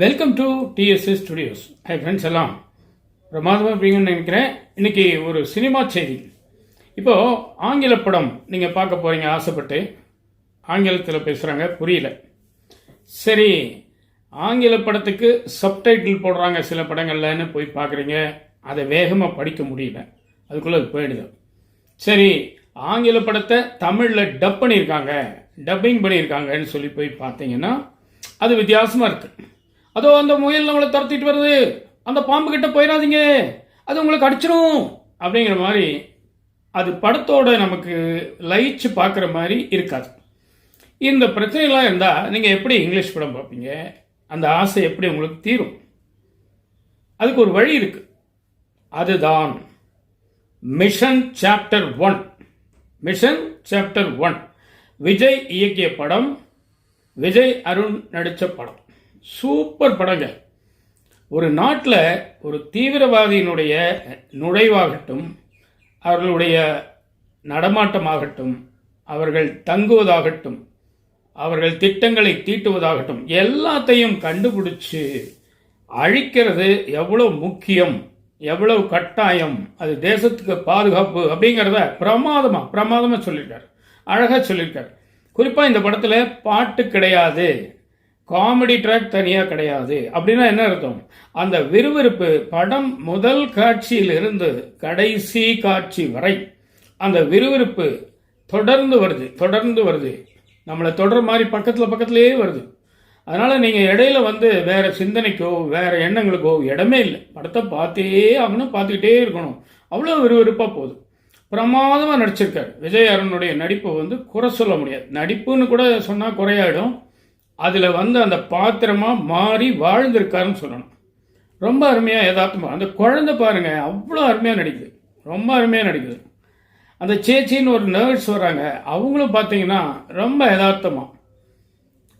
Welcome to DSC studios hi friends எல்லாம் பிரமாதமாக இருப்பீங்கன்னு நினைக்கிறேன். இன்றைக்கி ஒரு சினிமா செய்தி. இப்போது ஆங்கில படம் நீங்கள் பார்க்க போகிறீங்க ஆசைப்பட்டு. ஆங்கிலத்தில் பேசுகிறாங்க புரியல. சரி ஆங்கில படத்துக்கு சப்டைட்டில் போடுறாங்க சில படங்கள்லன்னு போய் பார்க்குறீங்க. அதை வேகமாக படிக்க முடியல. அதுக்குள்ளே அது போயிடுது. சரி ஆங்கில படத்தை தமிழில் டப் பண்ணியிருக்காங்க. டப்பிங் பண்ணியிருக்காங்கன்னு சொல்லி போய் பார்த்தீங்கன்னா அது வித்தியாசமாக இருக்குது அதோ அந்த முயல் நம்மளை துரத்திட்டு வருது. அந்த பாம்பு கிட்ட போயிடாதீங்க. அது உங்களுக்கு அடிச்சிடும் அப்படிங்கிற மாதிரி அது படத்தோட நமக்கு லயிச்சு பார்க்குற மாதிரி இருக்காது. இந்த பிரச்சனைலாம் இருந்தால் நீங்கள் எப்படி இங்கிலீஷ் படம் பார்ப்பீங்க? அந்த ஆசை எப்படி உங்களுக்கு தீரும்? அதுக்கு ஒரு வழி இருக்கு. அதுதான் mission chapter one mission chapter one Vijay இயக்கிய படம் விஜய் அருண் நடித்த படம். சூப்பர் படங்க. ஒரு நாட்டில் ஒரு தீவிரவாதியினுடைய நுழைவாகட்டும் அவர்களுடைய நடமாட்டமாகட்டும் அவர்கள் தங்குவதாகட்டும் அவர்கள் திட்டங்களை தீட்டுவதாகட்டும் எல்லாத்தையும் கண்டுபிடிச்சு அழிக்கிறது எவ்வளோ முக்கியம் எவ்வளவு கட்டாயம் அது தேசத்துக்கு பாதுகாப்பு அப்படிங்கிறத பிரமாதமாக பிரமாதமாக சொல்லியிருக்கார் அழகாக சொல்லியிருக்கார் குறிப்பாக இந்த படத்தில் பாட்டு கிடையாது. காமெடி ட்ராக் தனியா கிடையாது. அப்படின்னா என்ன அர்த்தம்? அந்த விறுவிறுப்பு படம் முதல் காட்சியிலிருந்து கடைசி காட்சி வரை அந்த விறுவிறுப்பு தொடர்ந்து வருது தொடர்ந்து வருது. நம்மளை தொடர் மாதிரி பக்கத்தில் பக்கத்துலேயே வருது. அதனால் நீங்கள் இடையில வந்து வேற சிந்தனைக்கோ வேற எண்ணங்களுக்கோ இடமே இல்லை. படத்தை பார்த்தே ஆகணும் பார்த்துக்கிட்டே இருக்கணும். அவ்வளோ விறுவிறுப்பாக போகுது. பிரமாதமாக நடிச்சிருக்காரு. விஜய் அருணுடைய நடிப்பை வந்து குறை சொல்ல முடியாது. நடிப்புன்னு கூட சொன்னால் குறையாயிடும். அதில் வந்து அந்த பாத்திரமாக மாறி வாழ்ந்திருக்காருன்னு சொல்லணும். ரொம்ப அருமையாக யதார்த்தமாக அந்த குழந்தை பாருங்க அவ்வளோ அருமையாக நடிக்குது. ரொம்ப அருமையாக நடிக்குது. அந்த சேச்சின்னு ஒரு நர்ஸ் வராங்க அவங்களும் பார்த்தீங்கன்னா ரொம்ப யதார்த்தமாக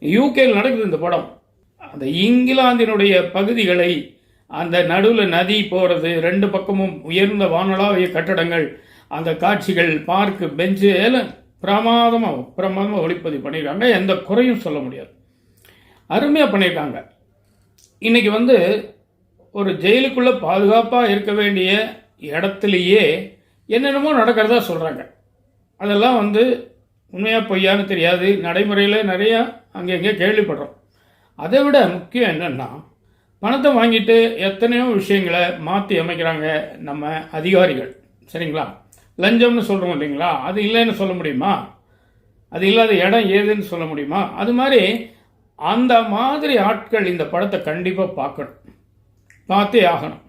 யூகேயில் நடக்குது இந்த படம். அந்த இங்கிலாந்தினுடைய பகுதிகளை அந்த நடுவில் நதி போகிறது ரெண்டு பக்கமும் உயர்ந்த வானளாவிய கட்டடங்கள் அந்த காட்சிகள் பார்க்கு பெஞ்சு எல்லாம் பிரமாதமாக பிரமாதமாக ஒளிப்பதிவு பண்ணியிருக்காங்க எந்த குறையும் சொல்ல முடியாது. அருமையாக பண்ணியிருக்காங்க. இன்றைக்கி வந்து ஒரு ஜெயிலுக்குள்ளே பாதுகாப்பாக இருக்க வேண்டிய இடத்துலையே என்னென்னமோ நடக்கிறதா சொல்கிறாங்க அதெல்லாம் வந்து உண்மையாக பொய்யான்னு தெரியாது. நடைமுறையில் நிறையா அங்கங்கே கேள்விப்படுறோம். அதை விட முக்கியம் என்னென்னா பணத்தை வாங்கிட்டு எத்தனையோ விஷயங்களை மாற்றி அமைக்கிறாங்க நம்ம அதிகாரிகள். சரிங்களா? லஞ்சம்னு சொல்கிறோம் இல்லைங்களா? அது இல்லைன்னு சொல்ல முடியுமா? அது இல்லாத இடம் ஏதுன்னு சொல்ல முடியுமா? அது மாதிரி அந்த மாதிரி ஆட்கள் இந்த படத்தை கண்டிப்பாக பார்க்கணும். பார்த்தே ஆகணும்.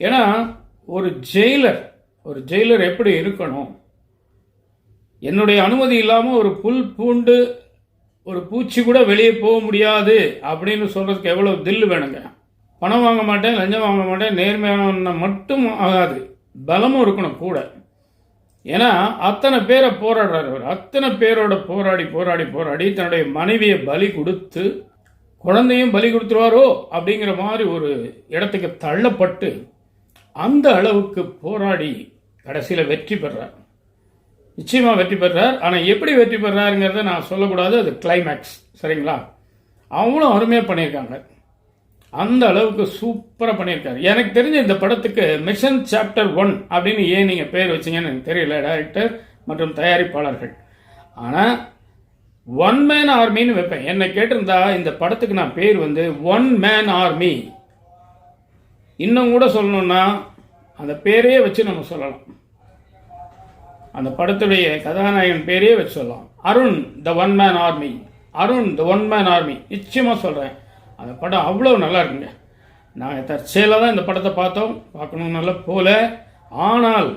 ஏன்னா ஒரு ஜெயிலர் ஒரு ஜெயிலர் எப்படி இருக்கணும்? என்னுடைய அனுமதி இல்லாமல் ஒரு புல் பூண்டு ஒரு பூச்சி கூட வெளியே போக முடியாது அப்படின்னு சொல்கிறதுக்கு எவ்வளோ தில்லு வேணுங்க? பணம் வாங்க மாட்டேன் லஞ்சம் வாங்க மாட்டேன் நேர்மையான மட்டும் ஆகாது. பலமும் இருக்கணும் கூட. ஏன்னா அத்தனை பேரை போராடுறாரு அவர் அத்தனை பேரோட போராடி போராடி போராடி தன்னுடைய மனைவியை பலி கொடுத்து குழந்தையும் பலி கொடுத்துருவாரோ அப்படிங்கிற மாதிரி ஒரு இடத்துக்கு தள்ளப்பட்டு அந்த அளவுக்கு போராடி கடைசியில் வெற்றி பெறார். நிச்சயமாக வெற்றி பெறார். ஆனால் எப்படி வெற்றி பெறாருங்கிறத நான் சொல்லக்கூடாது. அது கிளைமேக்ஸ் சரிங்களா? அவங்களும் அருமையாக பண்ணியிருக்காங்க. அந்த அளவுக்கு சூப்பராக பண்ணியிருக்காரு. எனக்கு தெரிஞ்ச இந்த படத்துக்கு மிஷன் சாப்டர் ஒன் அப்படின்னு ஏன் நீங்கள் பேர் வச்சீங்கன்னு எனக்கு தெரியல டைரக்டர் மற்றும் தயாரிப்பாளர்கள். ஆனால் ஒன் மேன் ஆர்மின்னு வைப்பேன். என்னை கேட்டிருந்தா இந்த படத்துக்கு நான் பேர் வந்து ஒன் மேன் ஆர்மி இன்னும் கூட சொல்லணும்னா அந்த பேரையே வச்சு நம்ம சொல்லலாம். அந்த படத்துடைய கதாநாயகன் பேரையே வச்சு சொல்லலாம். Arun the one man army Arun the one man army நிச்சயமாக சொல்கிறேன் அந்த படம் அவ்வளோ நல்லா இருக்குங்க நாங்கள் தற்செயலாக தான் இந்த படத்தை பார்த்தோம். பார்க்கணும் நல்லா போல. ஆனால்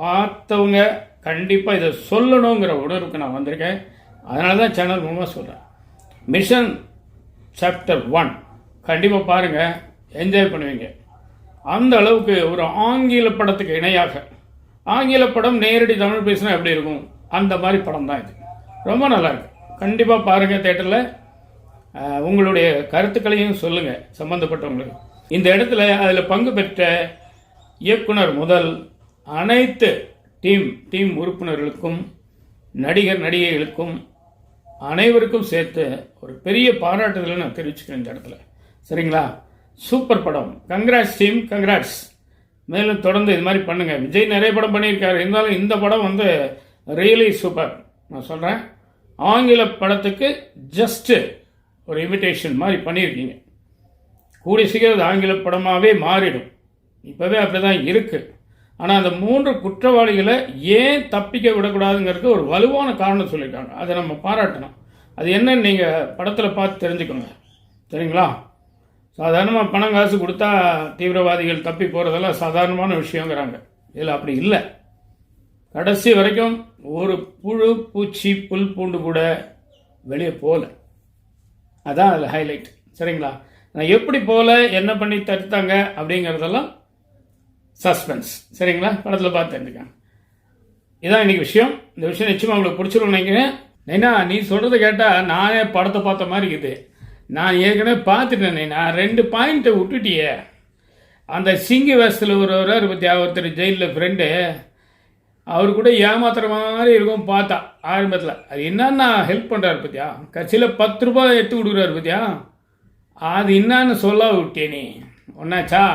பார்த்தவங்க கண்டிப்பாக இதை சொல்லணுங்கிற உணர்வுக்கு நான் வந்திருக்கேன். அதனால தான் சேனல் மூலமாக சொல்கிறேன் மிஷன் சாப்டர் ஒன் கண்டிப்பாக பாருங்கள் என்ஜாய் பண்ணுவீங்க. அந்த அளவுக்கு ஒரு ஆங்கில படத்துக்கு இணையாக. ஆங்கில படம் நேரடி தமிழ் பேசினா எப்படி இருக்கும்? அந்த மாதிரி படம் தான் இது. ரொம்ப நல்லா இருக்கு கண்டிப்பாக பாருங்கள் தேட்டரில் உங்களுடைய கருத்துக்களையும் சொல்லுங்கள் சம்மந்தப்பட்டவங்களுக்கு இந்த இடத்துல அதில் பங்கு பெற்ற இயக்குனர் முதல் அனைத்து டீம் டீம் உறுப்பினர்களுக்கும் நடிகர் நடிகைகளுக்கும் அனைவருக்கும் சேர்த்து ஒரு பெரிய பாராட்டுதலை நான் தெரிவிச்சுக்கிறேன் இந்த இடத்துல. சரிங்களா? சூப்பர் படம். கங்க்ராட்ஸ் டீம் கங்க்ராட்ஸ் மேலும் தொடர்ந்து இது மாதிரி பண்ணுங்கள் விஜய் நிறைய படம் பண்ணியிருக்காரு. இருந்தாலும் இந்த படம் வந்து ரியலி சூப்பர் நான் சொல்கிறேன் ஆங்கில படத்துக்கு ஜஸ்ட்டு ஒரு இன்விடேஷன் மாதிரி பண்ணியிருக்கீங்க. கூடி சீக்கிரம் ஆங்கில படமாகவே மாறிடும். இப்போவே அப்படி தான் இருக்குது ஆனால் அந்த மூன்று குற்றவாளிகளை ஏன் தப்பிக்க விடக்கூடாதுங்கிறதுக்கு ஒரு வலுவான காரணம் சொல்லியிருக்காங்க. அதை நம்ம பாராட்டணும். அது என்னன்னு நீங்கள் படத்தில் பார்த்து தெரிஞ்சுக்கோங்க. சரிங்களா? சாதாரணமாக பணம் காசு கொடுத்தா தீவிரவாதிகள் தப்பி போகிறதெல்லாம் சாதாரணமான விஷயங்கிறாங்க. இதில் அப்படி இல்லை. கடைசி வரைக்கும் ஒரு புழு பூச்சி புல் பூண்டு கூட வெளியே போகல. அதான் அதில் ஹைலைட் சரிங்களா? நான் எப்படி போல என்ன பண்ணி தடுத்தாங்க அப்படிங்கிறதெல்லாம் சஸ்பென்ஸ் சரிங்களா? படத்தில் பார்த்து தெரிஞ்சுக்கங்க இதான் இன்னைக்கு விஷயம். இந்த விஷயம் நிச்சயமாக உங்களுக்கு பிடிச்சிரும் நினைக்கிறேன். நைனா நீ சொல்கிறத கேட்டால் நானே படத்தை பார்த்த மாதிரி இருக்குது. நான் ஏற்கனவே பார்த்துட்டேன் நைனா. ரெண்டு பாயிண்ட்டை விட்டுட்டியே. அந்த சிங்கி வேஷத்தில் ஒரு பற்றி ஒருத்தர் ஜெயிலில் ஃப்ரெண்டு அவர் கூட ஏமாத்துற மாதிரி இருக்கும் பார்த்தா ஆரம்பத்தில். அது என்னன்னா ஹெல்ப் பண்ணுறாரு பத்தியா? கட்சியில் பத்து ரூபாய் எடுத்து கொடுக்குறாரு பத்தியா? அது என்னன்னு சொல்ல விட்டே நீ. ஒன்னாச்சா?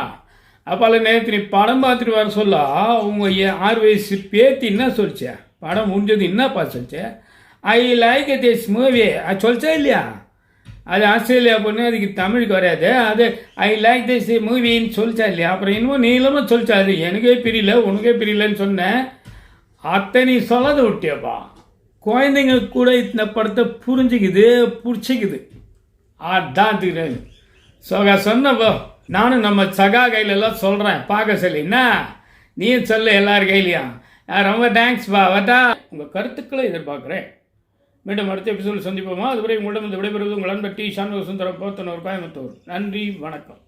அப்பால நேற்று நீ படம் பார்த்துட்டு வர சொல்ல உங்கள் ஆறு வயசு பேத்தி என்ன சொல்லிச்சே? படம் முடிஞ்சது என்னப்பா சொல்லிச்சே? ஐ லைக் திஸ் மூவி அது சொல்லிச்சா இல்லையா? அது ஆஸ்திரேலியா பொண்ணு அதுக்கு தமிழுக்கு வராது. அது ஐ லைக் திஸ் மூவின்னு சொல்லிச்சா இல்லையா? அப்புறம் இன்னும் நீளமாக சொல்லிச்சா அது? எனக்கே பிரியல உனக்கே பிரியலன்னு சொன்னேன். அத்தை நீ சொல்லாத விட்டியப்பா குழந்தைங்க கூட இந்த படத்தை புரிஞ்சுக்குது பிடிச்சிக்குது. அதான் தெரியாது சொகா சொன்னப்போ நானும் நம்ம சகா கையிலெல்லாம் சொல்கிறேன் பார்க்க சொல்லி என்ன? நீ சொல்லு எல்லார் கையிலையும். ரொம்ப தேங்க்ஸ்ப்பா வட்டா. உங்கள் கருத்துக்களை எதிர்பார்க்குறேன். மீண்டும் அடுத்த எபிசோடு சந்திப்போமா? அதுவரை உங்களிடம் இந்த விடைபெறுவது உங்கள் அன்பர் டி. சாந்தோ சுந்தரம் போத்தனூர் கோயம்புத்தூர். நன்றி வணக்கம்.